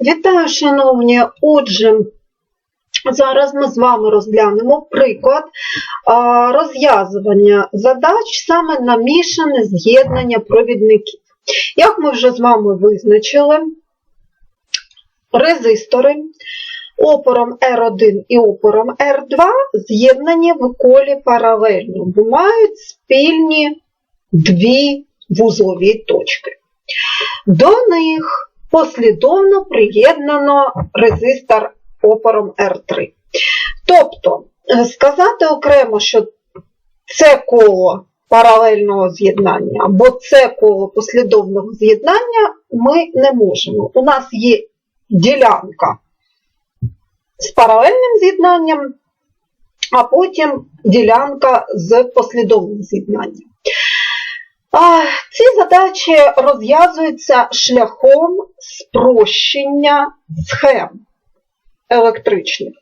Вітаю, шановні! Отже, зараз ми з вами розглянемо приклад розв'язування задач саме на мішане з'єднання провідників. Як ми вже з вами визначили, резистори опором R1 і опором R2 з'єднані в колі паралельно, бо мають спільні дві вузлові точки. До них послідовно приєднано резистор опором R3. Тобто, е, сказати окремо, що це коло паралельного з'єднання або це коло послідовного з'єднання ми не можемо. У нас є ділянка з паралельним з'єднанням, а потім ділянка з послідовним з'єднанням. Ці задачі розв'язуються шляхом спрощення схем електричних.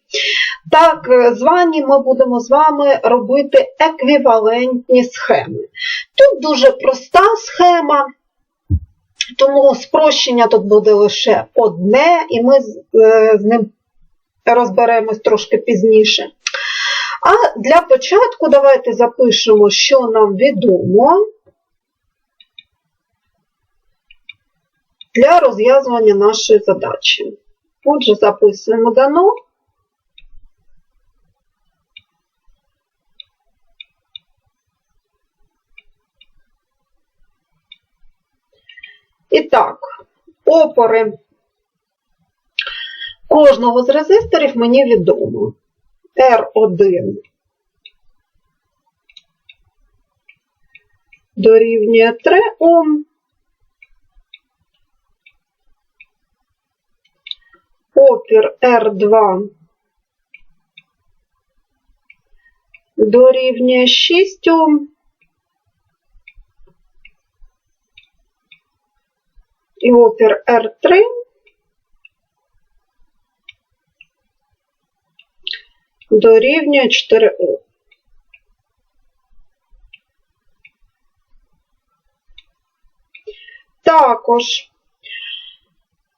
Так, е, звані ми будемо з вами робити еквівалентні схеми. Тут дуже проста схема, тому спрощення тут буде лише одне, і ми е, з ним розберемось трошки пізніше. А для початку давайте запишемо, що нам відомо. Для розв'язування нашої задачі. Отже, записуємо дано. І так, опори кожного з резисторів мені відомо. R1 дорівнює 3 Ом. Опір R2 дорівнює 6 Ом. І опір R3 дорівнює 4 Ом. Також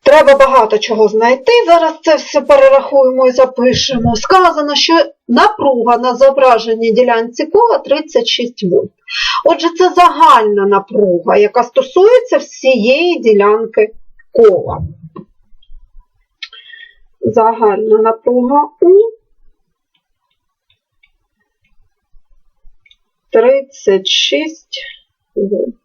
Треба багато чого знайти. Зараз це все перерахуємо і запишемо. Сказано, що напруга на зображеній ділянці кола 36 вольт. Отже, це загальна напруга, яка стосується всієї ділянки кола. Загальна напруга У 36 вольт.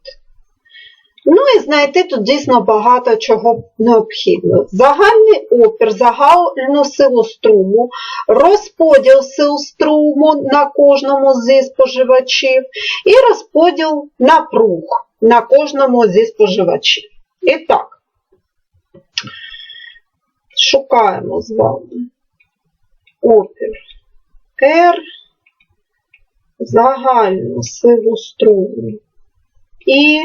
Ну і знайти тут дійсно багато чого необхідно. Загальний опір, загальну силу струму, розподіл сил струму на кожному зі споживачів і розподіл напруг на кожному зі споживачів. І так, шукаємо з вами опір R, загальну силу струму і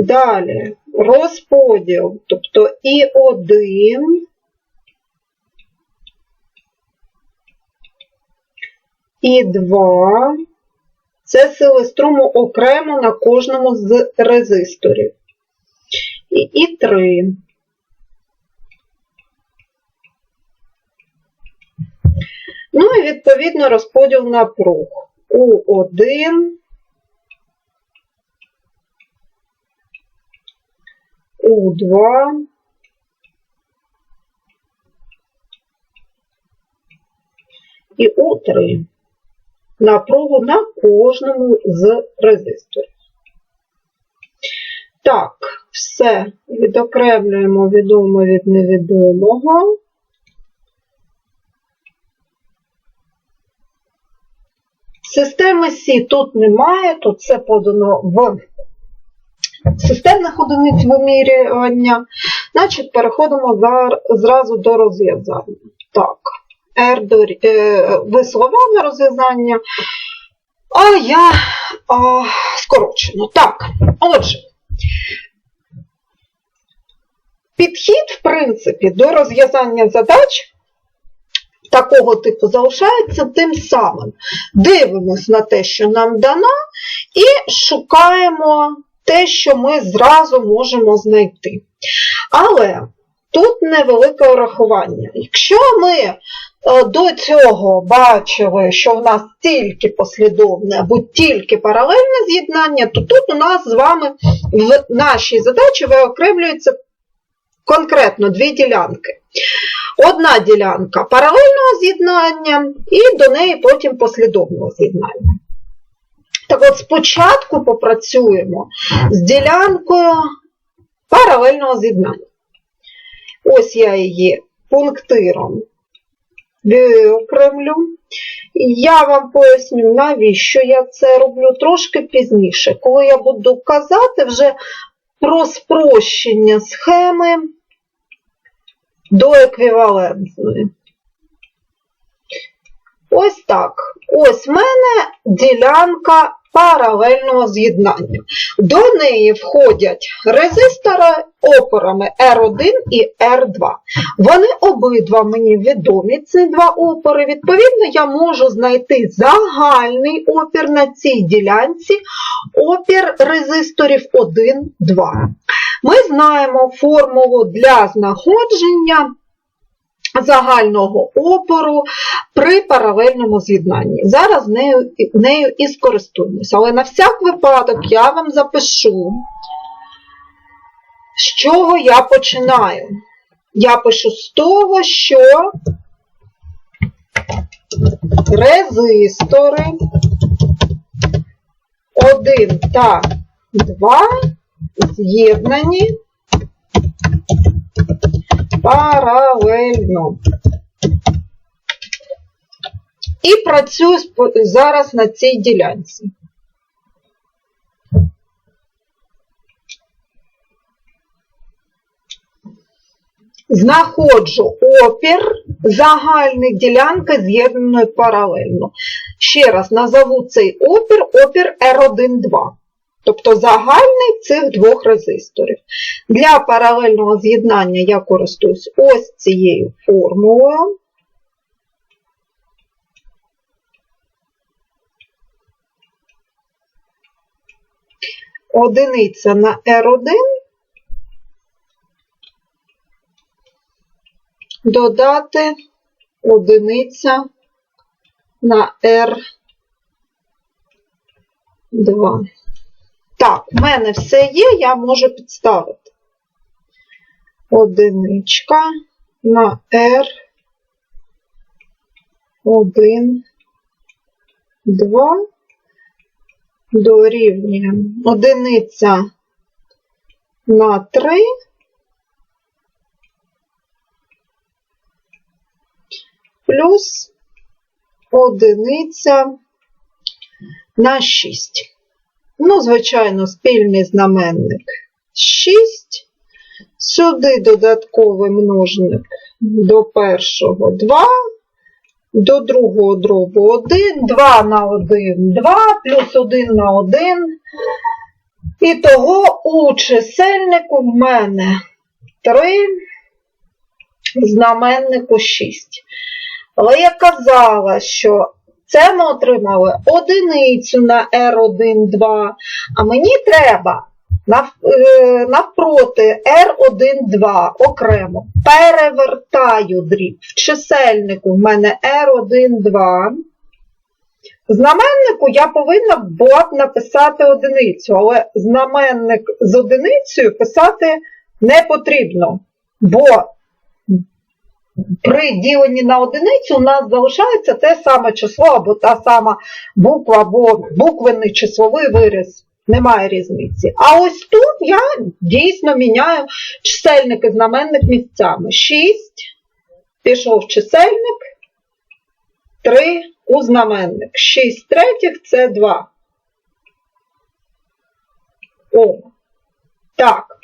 Далі розподіл, тобто і 1, і 2 це сили струму окремо на кожному з резисторів. І, і 3. Ну і відповідно розподіл напруг. У1 У2 і У3 напругу на кожному з резисторів. Так, все відокремлюємо відомо від невідомого. Системи Сі тут немає, тут все подано в системних одиниць вимірювання, значить переходимо зразу до розв'язання. Так, R до, е, ви розв'язання, а я а, скорочено. Так, отже, підхід, в принципі, до розв'язання задач. Такого типу залишається тим самим. Дивимось на те, що нам дано, і шукаємо те, що ми зразу можемо знайти. Але тут невелике урахування. Якщо ми е, до цього бачили, що в нас тільки послідовне або тільки паралельне з'єднання, то тут у нас з вами в нашій задачі виокремлюється конкретно дві ділянки. Одна ділянка паралельного з'єднання і до неї потім послідовного з'єднання. Так от спочатку попрацюємо з ділянкою паралельного з'єднання. Ось я її пунктиром виокремлю. Я вам поясню, навіщо я це роблю трошки пізніше, коли я буду казати вже про спрощення схеми до еквівалентної. Ось так. Ось в мене ділянка паралельного з'єднання. До неї входять резистори опорами R1 і R2. Вони обидва мені відомі, ці два опори. Відповідно, я можу знайти загальний опір на цій ділянці, опір резисторів 1, 2. Ми знаємо формулу для знаходження загального опору при паралельному з'єднанні. Зараз нею, нею і скористуємося. Але на всяк випадок я вам запишу, з чого я починаю. Я пишу з того, що резистори 1 та 2 з'єднані паралельно. І працюю зараз на цій ділянці. Знаходжу опір загальної ділянки з'єднаної паралельно. Ще раз назову цей опір опір R1,2. Тобто загальний цих двох резисторів. Для паралельного з'єднання я користуюсь ось цією формулою. Одиниця на R1 додати одиниця на R2. Так, в мене все є, я можу підставити. Одиничка на R. 1, 2, дорівнює одиниця на 3, плюс одиниця на 6. Ну, звичайно, спільний знаменник 6. Сюди додатковий множник до першого 2, до другого дробу 1, 2 на 1 2, плюс 1 на 1. І того у чисельнику в мене 3, знаменнику 6. Але я казала, що це ми отримали одиницю на R1,2, а мені треба навпроти R1,2 окремо. Перевертаю дріб. В чисельнику в мене R1,2. В знаменнику я повинна була б написати одиницю, але знаменник з одиницею писати не потрібно, бо при діленні на одиницю у нас залишається те саме число, або та сама буква, або буквенний числовий вираз. Немає різниці. А ось тут я дійсно міняю чисельник і знаменник місцями. 6 пішов чисельник, 3 у знаменник. 6 третіх це 2. О. Так.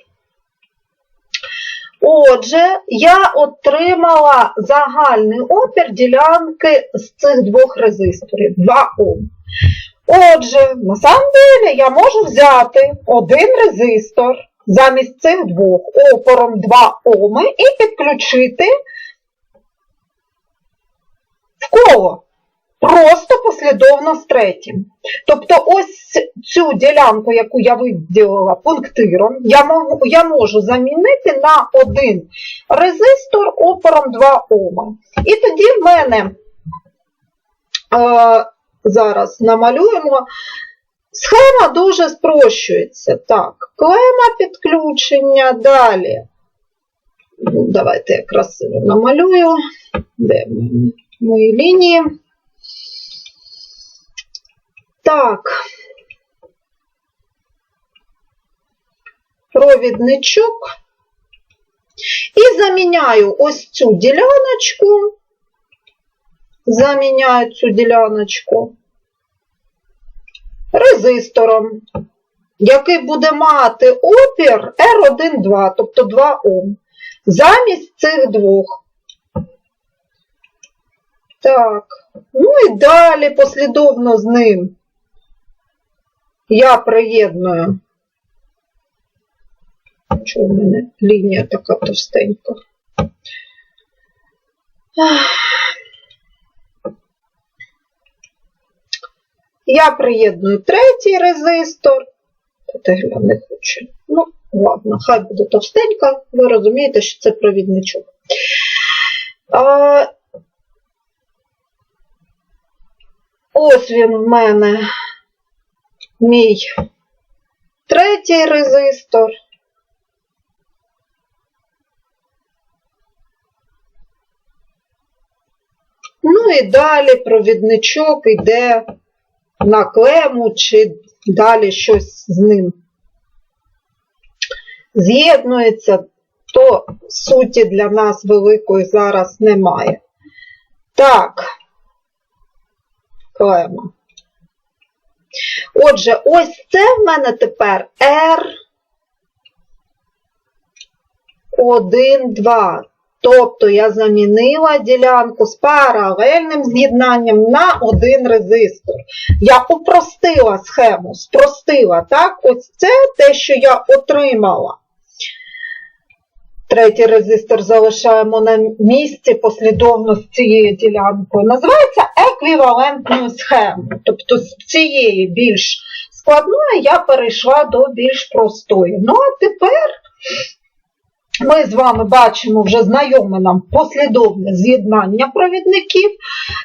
Отже, я отримала загальний опір ділянки з цих двох резисторів 2 Ом. Отже, на самом деле я можу взяти один резистор замість цих двох опором 2 Оми і підключити в коло. Просто послідовно з третім. Тобто ось цю ділянку, яку я виділила пунктиром, я можу, я можу замінити на один резистор опором 2 Ома. І тоді в мене е, зараз намалюємо. Схема дуже спрощується. Так, клема підключення, далі. Ну, Давайте я красиво намалюю. Де мої лінії? Так. Провідничок. І заміняю ось цю діляночку. Заміняю цю діляночку резистором, який буде мати опір R1,2, тобто 2 Ом, замість цих двох. Так, ну і далі послідовно з ним я приєдную. Чого в мене лінія така товстенька? Я приєдную третій резистор. Тут я не хочу. Ну, ладно, хай буде товстенька. Ви розумієте, що це провідничок. А, Ось він в мене мій третій резистор. Ну і далі провідничок йде на клему чи далі щось з ним з'єднується, то суті для нас великої зараз немає. Так, клема. Отже, ось це в мене тепер R1, 2. Тобто я замінила ділянку з паралельним з'єднанням на один резистор. Я упростила схему, спростила, так? Ось це те, що я отримала. Третій резистор залишаємо на місці послідовно з цією ділянкою. Називається еквівалентною схемою. Тобто з цієї більш складної я перейшла до більш простої. Ну, а тепер ми з вами бачимо вже знайоме нам послідовне з'єднання провідників,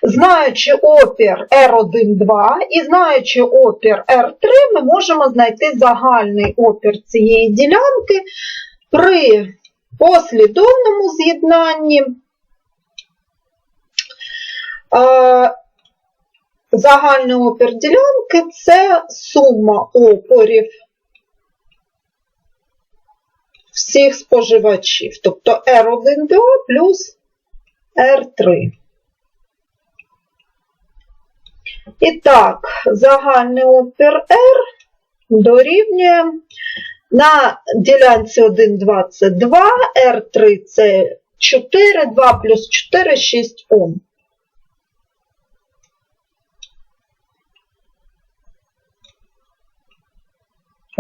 знаючи опір R1,2 і знаючи опір R3, ми можемо знайти загальний опір цієї ділянки при послідовному з'єднанні. Загальний опір ділянки це сума опорів всіх споживачів, тобто R1,2 плюс R3. І так, загальний опір R дорівнює на ділянці 1, 2 це 2, R3 це 4, 2 плюс 4 6 Ом.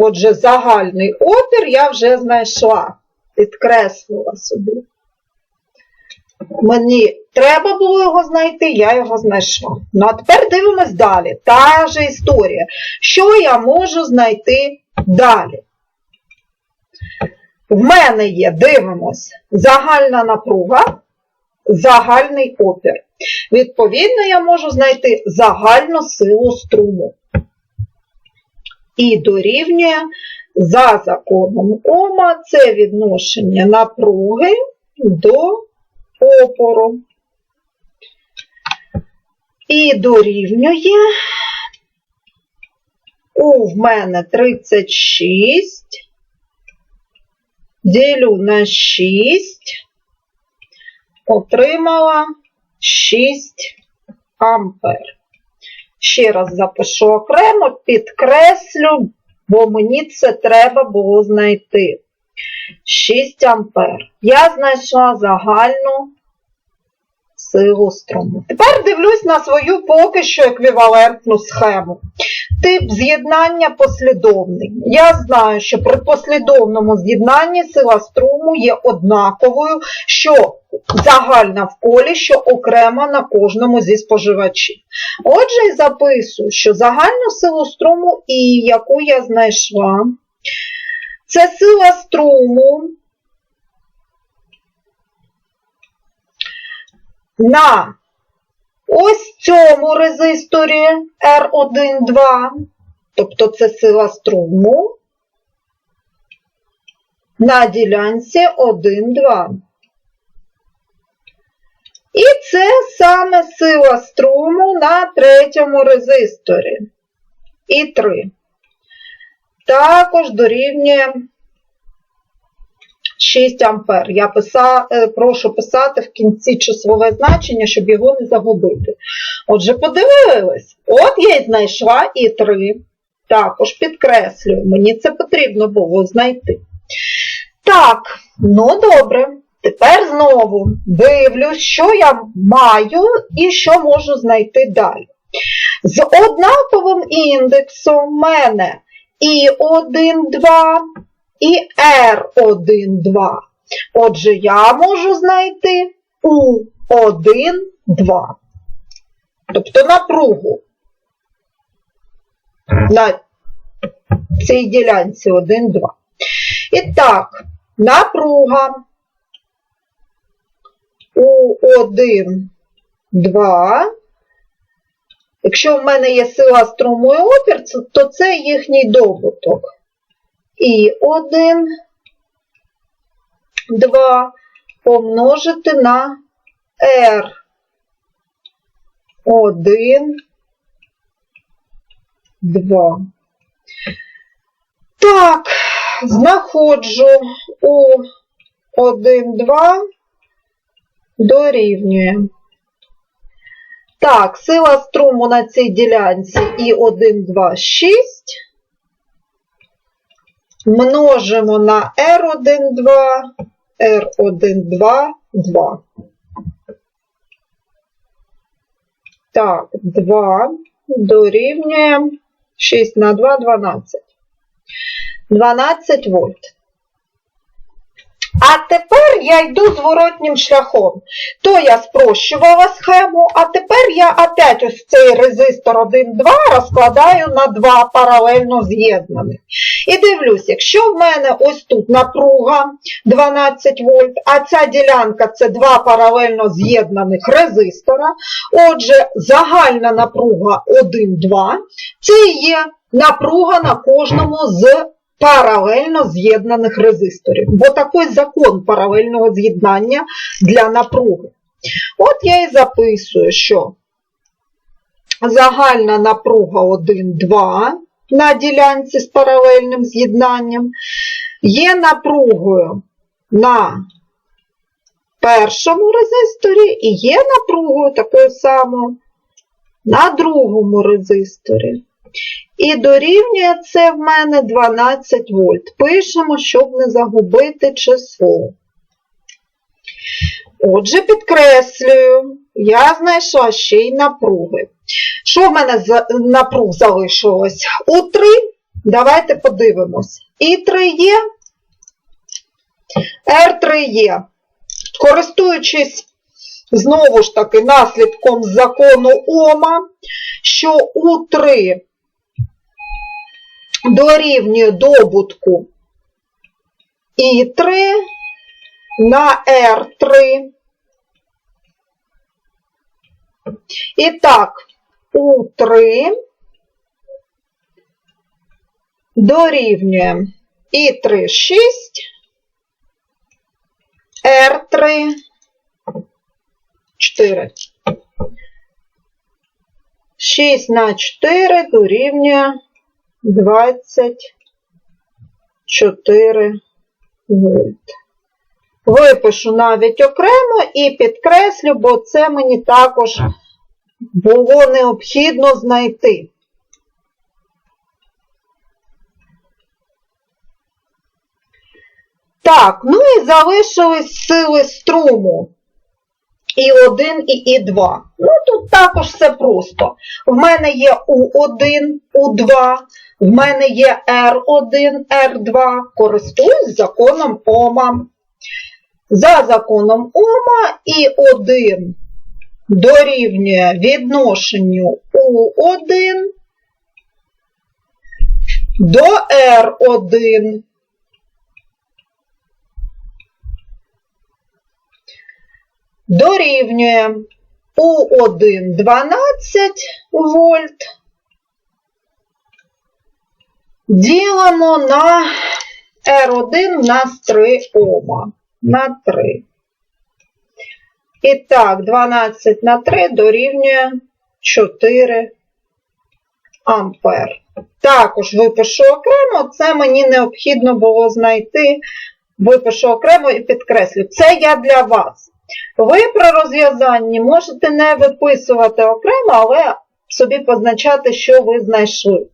Отже, загальний опір я вже знайшла, підкреслила собі. Мені треба було його знайти, я його знайшла. Ну, а тепер дивимось далі. Та ж історія. Що я можу знайти далі? В мене є, дивимось, загальна напруга, загальний опір. Відповідно, я можу знайти загальну силу струму і дорівнює за законом Ома це відношення напруги до опору. І дорівнює У в мене 36, ділю на 6, отримала 6 ампер. Ще раз запишу окремо, підкреслю, бо мені це треба було знайти. 6 ампер. Я знайшла загальну силу. Тепер дивлюсь на свою поки що еквівалентну схему. Тип з'єднання послідовний. Я знаю, що при послідовному з'єднанні сила струму є однаковою, що загальна в колі, що окрема на кожному зі споживачів. Отже, і записую, що загальну силу струму, і яку я знайшла, це сила струму на ось цьому резисторі R1,2, тобто це сила струму, на ділянці 1,2. І це саме сила струму на третьому резисторі. І 3. Також дорівнює 6 ампер. Я писа, е, прошу писати в кінці числове значення, щоб його не загубити. Отже, подивились. От я і знайшла і 3. Також підкреслюю, мені це потрібно було знайти. Так, ну добре. Тепер знову дивлюсь, що я маю і що можу знайти далі. З однаковим індексом в мене і 1, 2, і R1, 2. Отже, я можу знайти U1, 2. Тобто напругу на цій ділянці 1, 2. І так, напруга У1, 2. Якщо в мене є сила струму і опір, то це їхній добуток. І 1, 2 помножити на R. 1, 2. Так, знаходжу у 1, 2 дорівнює. Так, сила струму на цій ділянці і 1, 2, 6. Множимо на R1, 2, R1, 2, 2. Так, 2 дорівнює 6 на 2, 12. 12 вольт. А тепер я йду зворотнім шляхом. То я спрощувала схему, а тепер я опять ось цей резистор 1,2 розкладаю на два паралельно з'єднаних. І дивлюсь, якщо в мене ось тут напруга 12 вольт, а ця ділянка це два паралельно з'єднаних резистора, отже, загальна напруга 1,2 це є напруга на кожному з паралельно з'єднаних резисторів. Бо такий закон паралельного з'єднання для напруги. От я і записую, що загальна напруга 1,2 на ділянці з паралельним з'єднанням є напругою на першому резисторі і є напругою такою самою на другому резисторі. І дорівнює це в мене 12 вольт. Пишемо, щоб не загубити число. Отже, підкреслюю, я знайшла ще й напруги. Що в мене за напруг залишилось? У 3, давайте подивимось. І 3 є, R3 є. Користуючись знову ж таки наслідком закону Ома, що У3 дорівнює добутку І3 на R3. І так, У3 дорівнює І3 6, R3 4. 6 на 4 дорівнює 24 вольт. Випишу навіть окремо і підкреслю, бо це мені також було необхідно знайти. Так, ну і залишились сили струму. І1 і І2. Ну, тут також все просто. В мене є У1, У2, в мене є R1, R2. Користуюсь законом Ома. За законом Ома І1 дорівнює відношенню У1 до R1. Дорівнює У1 12 вольт. Ділимо на R1 у нас 3 Ома. На 3. І так, 12 на 3 дорівнює 4 ампер. Також випишу окремо, це мені необхідно було знайти. Випишу окремо і підкреслю. Це я для вас. Ви при розв'язанні можете не виписувати окремо, але собі позначати, що ви знайшли.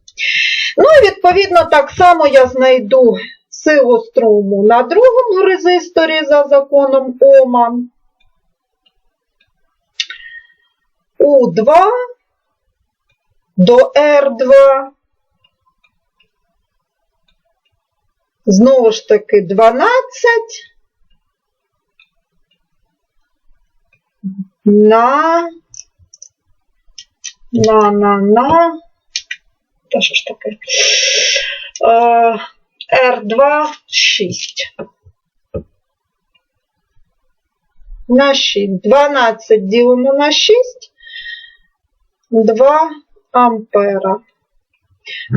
Ну і відповідно так само я знайду силу струму на другому резисторі за законом Ома. У2 до R2. Знову ж таки 12 на на на на та що ж таке? Е, R2 6. На 6. 12 ділимо на 6. 2 ампера.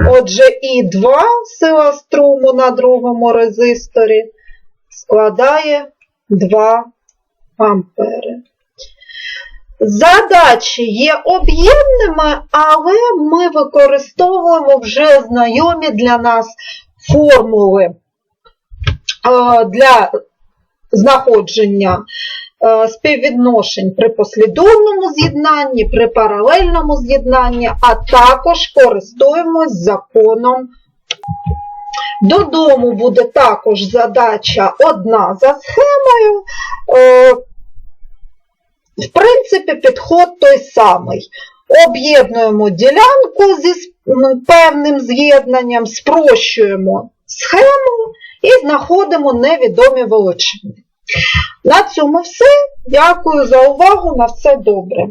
Отже, і 2 сила струму на другому резисторі складає 2 ампери. Задачі є об'ємними, але ми використовуємо вже знайомі для нас формули е, для знаходження е, співвідношень при послідовному з'єднанні, при паралельному з'єднанні, а також користуємось законом. Додому буде також задача одна за схемою. В принципі, підход той самий. Об'єднуємо ділянку зі певним з'єднанням, спрощуємо схему і знаходимо невідомі величини. На цьому все. Дякую за увагу. На все добре.